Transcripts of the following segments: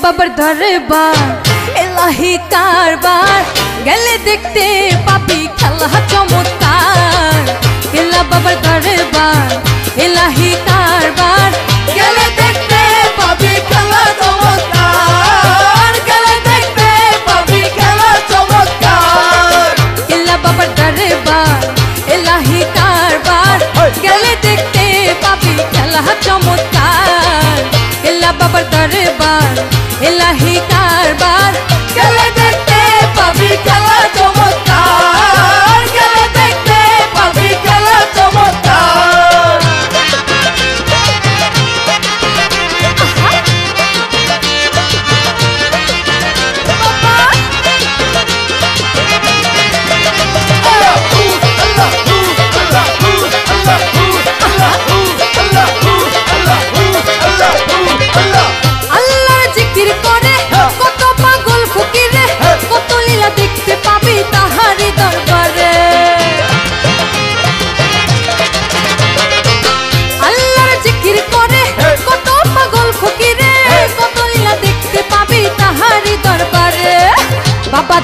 কেল্লা বাবার দরবার এলাহি কারবার গেলে দেখতে পাবি খেলা চমৎকার কেল্লা বাবার দরবার এলাহি কারবার গেলে দেখতে পাবি খেলা চমৎকার গেলে দেখতে পাবি খেলা চমৎকার কেল্লা বাবার দরবার এলাহি কারবার গেলে দেখতে পাবি খেলা চমৎকার কেল্লা বাবার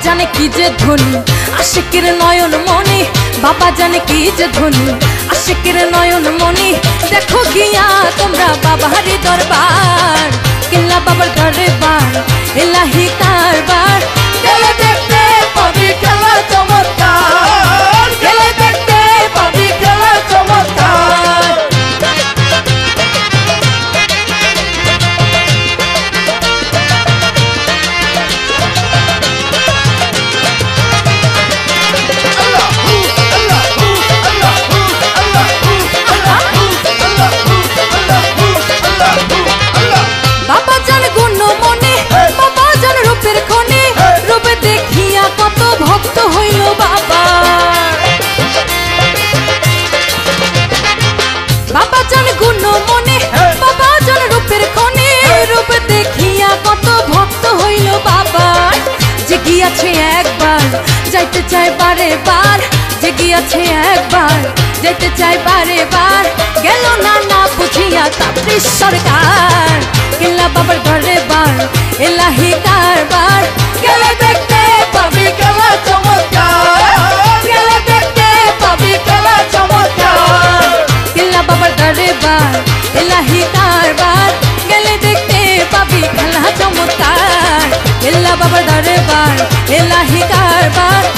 জানে কি যে ধনী আশিকের নয়ন মনি বাবা জানে কি যে ধনী আশিকের নয়ন মনি দেখো গিয়া তোমরা বাবারি দরবার। কিল্লা বাবার দরবার, এলাহি গিয়াছে একবার, যাইতে চাই বারে বার যে গিয়াছে একবার যেতে চাই বারে বার। গেল না না বুঝিয়া তাপরি সরকার কেল্লা বাবার ঘরে বার, এলাহি কারবার। গেলে দেখতে পাবি খেলা চমৎকার গেলে দেখতে পাবি খেলা চমৎকার। কেল্লা বাবার ঘরে বার, এলাহি কারবার, গেলে দেখতে পাবি খেলা চমৎকার। बाबा डरे बार दरबार। कार बार